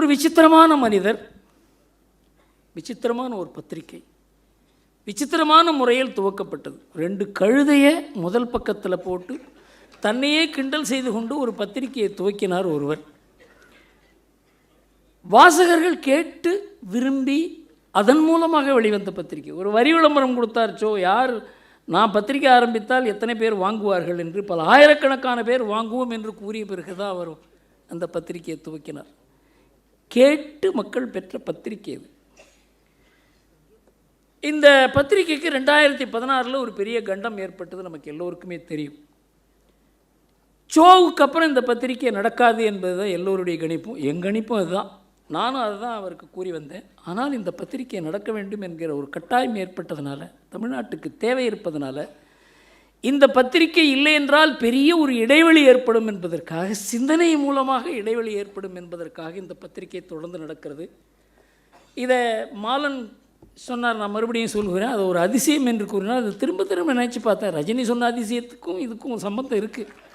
ஒரு விசித்திரமான மனிதர். விசித்திரமான ஒரு பத்திரிகை. விசித்திரமான முறையில் துவக்கப்பட்டது. ரெண்டு கழுதையை முதல் பக்கத்தில் போட்டு தன்னையே கிண்டல் செய்து கொண்டு ஒரு பத்திரிகையை துவக்கினார் ஒருவர். வாசகர்கள் கேட்டு விரும்பி அதன் மூலமாக வெளிவந்த பத்திரிகை. ஒரு வரி விளம்பரம் கொடுத்தார் சோ யார்? நான் பத்திரிகை ஆரம்பித்தால் எத்தனை பேர் வாங்குவார்கள்? என்று பல ஆயிரக்கணக்கான பேர் வாங்குவோம் என்று கூறிய பிறகு தான் அவர் அந்த பத்திரிகையை துவக்கினார். கேட்டு மக்கள் பெற்ற பத்திரிகை இது. இந்த பத்திரிகைக்கு ரெண்டாயிரத்தி பதினாறில் ஒரு பெரிய கண்டம் ஏற்பட்டது நமக்கு எல்லோருக்குமே தெரியும். சோவுக்கு அப்புறம் இந்த பத்திரிகை நடக்காது என்பது தான் எல்லோருடைய கணிப்பும். என் கணிப்பும் அதுதான். நானும் அதுதான் அவருக்கு கூறி வந்தேன். ஆனால் இந்த பத்திரிகை நடக்க வேண்டும் என்கிற ஒரு கட்டாயம் ஏற்பட்டதுனால தமிழ்நாட்டுக்கு தேவை இருப்பதனால இந்த பத்திரிகை இல்லை என்றால் பெரிய ஒரு இடைவெளி ஏற்படும் என்பதற்காக சிந்தனை மூலமாக இடைவெளி ஏற்படும் என்பதற்காக இந்த பத்திரிகை தொடர்ந்து நடக்கிறது. இதை மாலன் சொன்னார் நான் மறுபடியும் சொல்கிறேன் அது ஒரு அதிசயம் என்று கூறினார் அது திரும்ப திரும்ப நினச்சி பார்த்தேன். ரஜினி சொன்ன அதிசயத்துக்கும் இதுக்கும் சம்பந்தம் இருக்குது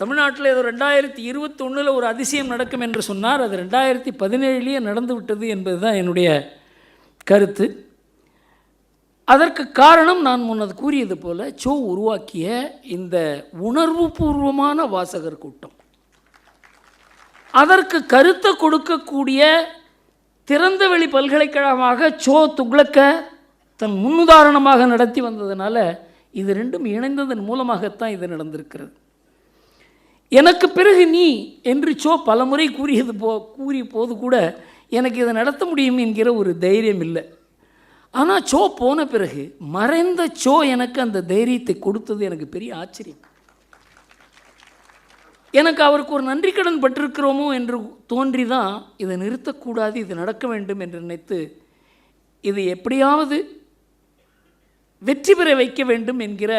தமிழ்நாட்டில் ஏதோ ரெண்டாயிரத்தி இருபத்தொன்னில் ஒரு அதிசயம் நடக்கும் என்று சொன்னார். அது ரெண்டாயிரத்தி பதினேழுலேயே நடந்து விட்டது என்பது தான் என்னுடைய கருத்து. அதற்கு காரணம் நான் முன்னது கூறியது போல சோ உருவாக்கிய இந்த உணர்வுபூர்வமான வாசகர் கூட்டம். அதற்கு கருத்தை கொடுக்கக்கூடிய திறந்தவெளி பல்கலைக்கழகமாக சோ துக்ளக்க தன் முன்னுதாரணமாக நடத்தி வந்ததுனால இது ரெண்டும் இணைந்ததன் மூலமாகத்தான் இது நடந்திருக்கிறது. எனக்கு பிறகு நீ என்று சோ பலமுறை கூறியது போ கூறிய போது கூட எனக்கு இதை நடத்த முடியும் என்கிற ஒரு தைரியம் இல்லை. ஆனால் சோ போன பிறகு மறைந்த சோ எனக்கு அந்த தைரியத்தை கொடுத்தது எனக்கு பெரிய ஆச்சரியம். எனக்கு அவருக்கு ஒரு நன்றி கடன் பட்டிருக்கிறோமோ என்று தோன்றி தான் இதை நிறுத்தக்கூடாது இது நடக்க வேண்டும் என்று நினைத்து இது எப்படியாவது வெற்றி பெற வைக்க வேண்டும் என்கிற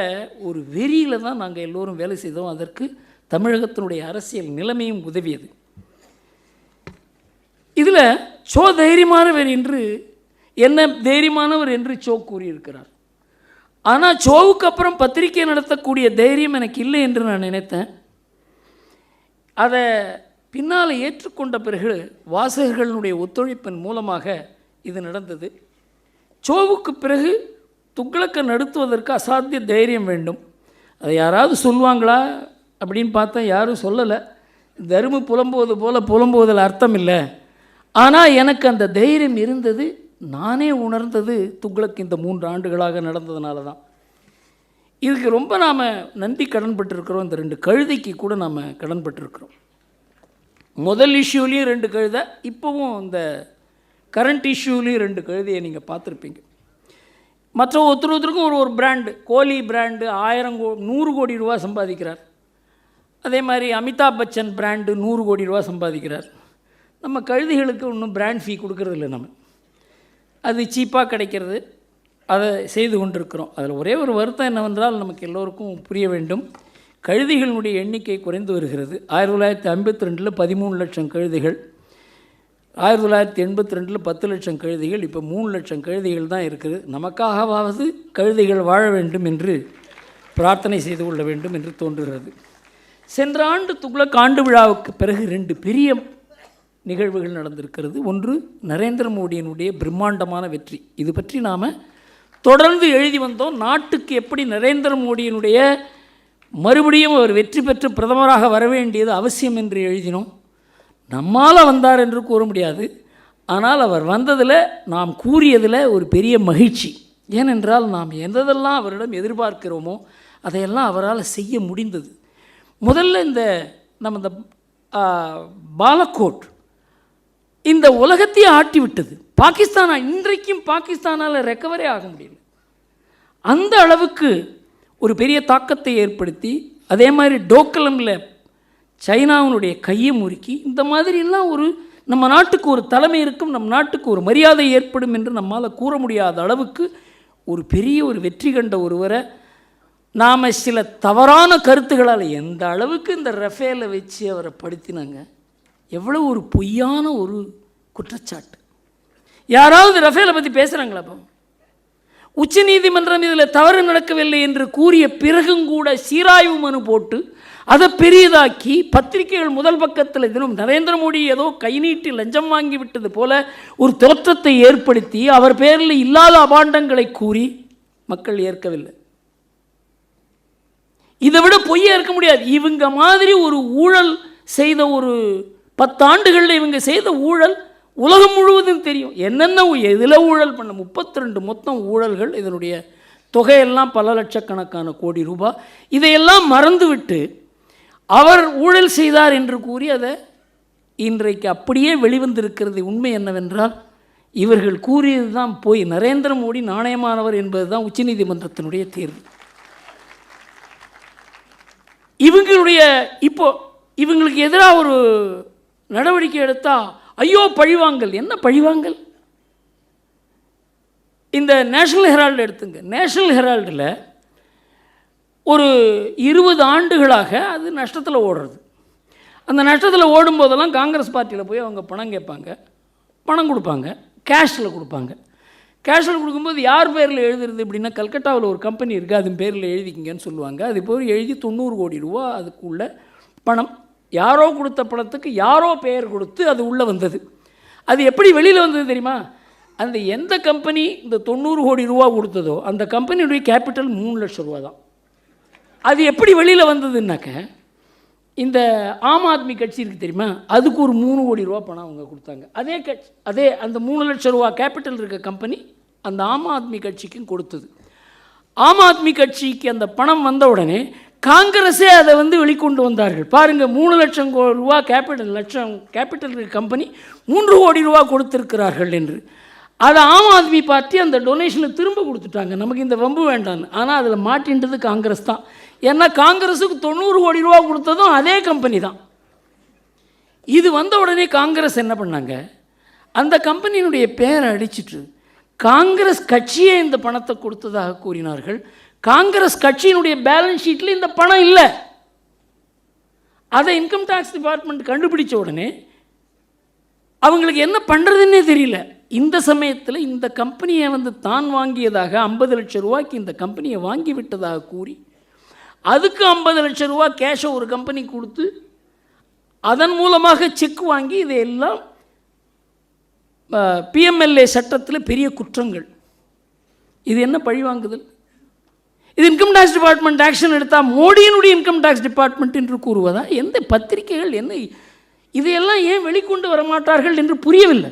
ஒரு வெறியில் தான் நாங்கள் எல்லோரும் வேலை செய்தோம். அதற்கு தமிழகத்தினுடைய அரசியல் நிலைமையும் உதவியது. இதில் சோ தைரியமானவர் என்று என்ன தைரியமானவர் என்று சோ கூறியிருக்கிறார். ஆனால் சோவுக்கு அப்புறம் பத்திரிகை நடத்தக்கூடிய தைரியம் எனக்கு இல்லை என்று நான் நினைத்தேன். அதை பின்னால் ஏற்றுக்கொண்ட பிறகு வாசகர்களுடைய ஒத்துழைப்பின் மூலமாக இது நடந்தது. சோவுக்கு பிறகு துக்ளக்கை நடத்துவதற்கு அசாத்திய தைரியம் வேண்டும். அதை யாராவது சொல்லுவாங்களா அப்படின்னு பார்த்தா யாரும் சொல்லலை. தரும புலம்புவது போல் புலம்புவதில் அர்த்தம் இல்லை. ஆனால் எனக்கு அந்த தைரியம் இருந்தது. நானே உணர்ந்தது துக்ளக் இந்த மூன்று ஆண்டுகளாக நடந்ததுனால தான். இதுக்கு ரொம்ப நாம் நன்றி கடன்பட்டிருக்கிறோம். இந்த ரெண்டு கழுதைக்கு கூட நாம் கடன்பட்டிருக்கிறோம். முதல் இஷ்யூலேயும் ரெண்டு கழுதை இப்போவும் இந்த கரண்ட் இஷ்யூலேயும் ரெண்டு கழுதையை நீங்கள் பார்த்துருப்பீங்க. மற்ற ஒருத்தர் ஒருத்தருக்கும் ஒரு ஒரு பிராண்டு கோலி பிராண்டு ஆயிரம் கோ நூறு கோடி ரூபா சம்பாதிக்கிறார். அதே மாதிரி அமிதாப் பச்சன் பிராண்டு நூறு கோடி ரூபா சம்பாதிக்கிறார். நம்ம கழுதைகளுக்கு ஒன்றும் பிராண்ட் ஃபீ கொடுக்கறதில்ல நம்ம. அது சீப்பாக கிடைக்கிறது. அதை செய்து கொண்டிருக்கிறோம். அதில் ஒரே ஒரு வருத்தம் என்னவென்றால் நமக்கு எல்லோருக்கும் புரிய வேண்டும். கழுதிகளுடைய எண்ணிக்கை குறைந்து வருகிறது. ஆயிரத்தி தொள்ளாயிரத்தி ஐம்பத்தி ரெண்டில் பதிமூணு லட்சம் கழுதைகள். ஆயிரத்தி தொள்ளாயிரத்தி எண்பத்தி ரெண்டில் பத்து லட்சம் கழுதைகள். இப்போ மூணு லட்சம் கழுதைகள் தான் இருக்குது. நமக்காகவாவது கழுதைகள் வாழ வேண்டும் என்று பிரார்த்தனை செய்து கொள்ள வேண்டும் என்று தோன்றுகிறது. சென்ற ஆண்டு துக்ளக் ஆண்டு விழாவுக்கு பிறகு ரெண்டு பெரிய நிகழ்வுகள் நடந்திருக்கிறது. ஒன்று நரேந்திர மோடியினுடைய பிரம்மாண்டமான வெற்றி. இது பற்றி நாம் தொடர்ந்து எழுதி வந்தோம். நாட்டுக்கு எப்படி நரேந்திர மோடியினுடைய மறுபடியும் அவர் வெற்றி பெற்று பிரதமராக வர வேண்டியது அவசியம் என்று எழுதினோம். நம்மால் வந்தார் என்று கூற முடியாது. ஆனால் அவர் வந்ததில் நாம் கூறியதில் ஒரு பெரிய மகிழ்ச்சி. ஏனென்றால் நாம் எந்ததெல்லாம் அவரிடம் எதிர்பார்க்கிறோமோ அதையெல்லாம் அவரால் செய்ய முடிந்தது. முதல்ல இந்த நம்ம இந்த பாலக்கோட் இந்த உலகத்தையே ஆட்டி விட்டது. பாகிஸ்தானா? இன்றைக்கும் பாகிஸ்தானால் ரெக்கவரே ஆக முடியல. அந்த அளவுக்கு ஒரு பெரிய தாக்கத்தை ஏற்படுத்தி அதே மாதிரி டோக்கலமில் சைனாவினுடைய கையை முறுக்கி இந்த மாதிரிலாம் ஒரு நம்ம நாட்டுக்கு ஒரு தலைமை இருக்கும் நம் நாட்டுக்கு ஒரு மரியாதை ஏற்படும் என்று நம்மால் கூற முடியாத அளவுக்கு ஒரு பெரிய ஒரு வெற்றி கண்ட ஒருவரை நாம் சில தவறான கருத்துக்களால் எந்த அளவுக்கு இந்த ரஃபேலை வச்சு அவரை படுத்தினாங்க? எவ்வளோ ஒரு பொய்யான ஒரு குற்றச்சாட்டு. யாராவது ரஃபேலை பற்றி பேசுகிறாங்களா அப்போ? உச்சநீதிமன்றம் இதில் தவறு நடக்கவில்லை என்று கூறிய பிறகும் கூட சீராய்வு மனு போட்டு அதை பெரியதாக்கி பத்திரிகைகள் முதல் பக்கத்தில் தினம் நரேந்திர மோடி ஏதோ கை நீட்டி லஞ்சம் வாங்கி விட்டது போல ஒரு தோற்றத்தை ஏற்படுத்தி அவர் பேரில் இல்லாத அபாண்டங்களை கூறி மக்கள் ஏற்கவில்லை. இதை விட பொய்யா இருக்க முடியாது. இவங்க மாதிரி ஒரு ஊழல் செய்த ஒரு பத்தாண்டுகளில் இவங்க செய்த ஊழல் உலகம் முழுவதும் தெரியும். என்னென்ன எதில் ஊழல் பண்ண முப்பத்தி ரெண்டு மொத்தம் ஊழல்கள் இதனுடைய தொகையெல்லாம் பல லட்சக்கணக்கான கோடி ரூபாய் இதையெல்லாம் மறந்துவிட்டு அவர் ஊழல் செய்தார் என்று கூறி அதை இன்றைக்கு அப்படியே வெளிவந்திருக்கிறது உண்மை என்னவென்றால் இவர்கள் கூறியது தான் போய் நரேந்திர மோடி நாணயமானவர் என்பது தான் உச்சநீதிமன்றத்தினுடைய தேர்வு. இவங்களுடைய இப்போ இவங்களுக்கு எதிராக ஒரு நடவடிக்கை எடுத்தால் ஐயோ பழிவாங்கல். என்ன பழிவாங்கல்? இந்த நேஷனல் ஹெரால்டு எடுத்துங்க. நேஷனல் ஹெரால்டில் ஒரு இருபது ஆண்டுகளாக அது நஷ்டத்தில் ஓடுறது. அந்த நஷ்டத்தில் ஓடும்போதெல்லாம் காங்கிரஸ் பார்ட்டியில் போய் அவங்க பணம் கேட்பாங்க. பணம் கொடுப்பாங்க. கேஷில் கொடுப்பாங்க. கேஷில் கொடுக்கும்போது யார் பேரில் எழுதுறது அப்படின்னா கல்கட்டாவில் ஒரு கம்பெனி இருக்குது அதன் பேரில் எழுதிக்கிங்கன்னு சொல்லுவாங்க. அது போய் எழுதி தொண்ணூறு கோடி ரூபா அதுக்குள்ள பணம் யாரோ கொடுத்த பணத்துக்கு யாரோ பெயர் கொடுத்து அது உள்ளே வந்தது. அது எப்படி வெளியில் வந்தது தெரியுமா? அந்த எந்த கம்பெனி இந்த தொண்ணூறு கோடி ரூபா கொடுத்ததோ அந்த கம்பெனியுடைய கேபிட்டல் மூணு லட்சம் ரூபா தான். அது எப்படி வெளியில் வந்ததுன்னாக்க இந்த ஆம் ஆத்மி கட்சி இருக்குது தெரியுமா? அதுக்கு ஒரு மூணு கோடி ரூபா பணம் அவங்க கொடுத்தாங்க. அதே கட்சி அதே அந்த மூணு லட்சம் ரூபா கேபிட்டல் இருக்க கம்பெனி அந்த ஆம் ஆத்மி கட்சிக்கும் கொடுத்தது. ஆம் ஆத்மி கட்சிக்கு அந்த பணம் வந்த உடனே காங்கிரஸே அதை வந்து வெளிக்கொண்டு வந்தார்கள். பாருங்கள் மூணு லட்சம் கோ ரூபா கேபிட்டல் லட்சம் கேபிட்டல் கம்பெனி மூன்று கோடி ரூபா கொடுத்துருக்கிறார்கள் என்று. அதை ஆம் ஆத்மி பார்ட்டி அந்த டொனேஷனை திரும்ப கொடுத்துட்டாங்க. நமக்கு இந்த வம்பு வேண்டான்னு ஆனால் அதில் மாட்டின்றது காங்கிரஸ் தான். ஏன்னா காங்கிரஸுக்கு தொண்ணூறு கோடி ரூபா கொடுத்ததும் அதே கம்பெனி தான். இது வந்த உடனே காங்கிரஸ் என்ன பண்ணாங்க? அந்த கம்பெனியினுடைய பேரை அடிச்சிட்டு காங்கிரஸ் கட்சியே இந்த பணத்தை கொடுத்ததாக கூறினார்கள். காங்கிரஸ் கட்சியினுடைய பேலன்ஸ் ஷீட்டில் இந்த பணம் இல்லை. அதை இன்கம் டேக்ஸ் டிபார்ட்மெண்ட் கண்டுபிடிச்ச உடனே அவங்களுக்கு என்ன பண்ணுறதுன்னே தெரியல. இந்த சமயத்தில் இந்த கம்பெனியை வந்து தான் வாங்கியதாக ஐம்பது லட்சம் ரூபாய்க்கு இந்த கம்பெனியை வாங்கி விட்டதாக கூறி அதுக்கு ஐம்பது லட்சம் ரூபா கேஷை ஒரு கம்பெனி கொடுத்து அதன் மூலமாக செக் வாங்கி இதையெல்லாம் பிஎம்எல்ஏ சட்டத்தில் பெரிய குற்றங்கள். இது என்ன பழிவாங்குதல்? இது இன்கம் டேக்ஸ் டிபார்ட்மெண்ட் ஆக்ஷன் எடுத்தால் மோடியினுடைய இன்கம் டேக்ஸ் டிபார்ட்மெண்ட் என்று கூறுவதா? எந்த பத்திரிகைகள் என்ன இதையெல்லாம் ஏன் வெளிக்கொண்டு வர மாட்டார்கள் என்று புரியவில்லை.